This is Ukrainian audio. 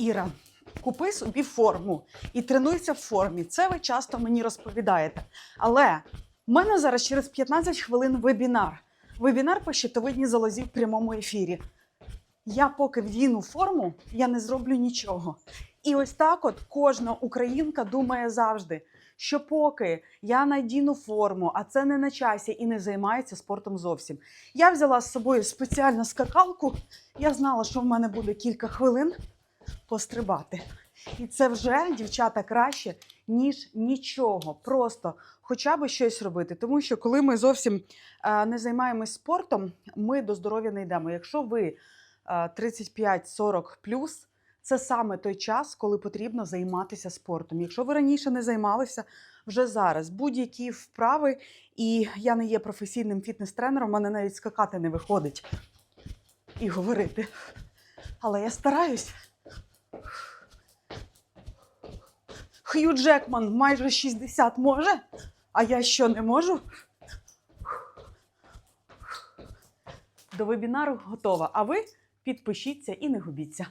Іра, купи собі форму і тренуйся в формі. Це ви часто мені розповідаєте. Але в мене зараз через 15 хвилин вебінар. Вебінар по щитовидній залозі в прямому ефірі. Я поки вдіну форму, я не зроблю нічого. І ось так от кожна українка думає завжди, що поки я надіну форму, а це не на часі і не займається спортом зовсім. Я взяла з собою спеціальну скакалку. Я знала, що в мене буде кілька хвилин пострибати. І це вже, дівчата, краще, ніж нічого. Просто хоча б щось робити. Тому що коли ми зовсім е, не займаємось спортом, ми до здоров'я не йдемо. Якщо ви е, 35-40 плюс, це саме той час, коли потрібно займатися спортом. Якщо ви раніше не займалися, вже зараз будь-які вправи, і я не є професійним фітнес-тренером, у мене навіть скакати не виходить і говорити. Але я стараюсь. Хью Джекман майже 60 може, а я що не можу? До вебінару готова. А ви підпишіться і не губіться.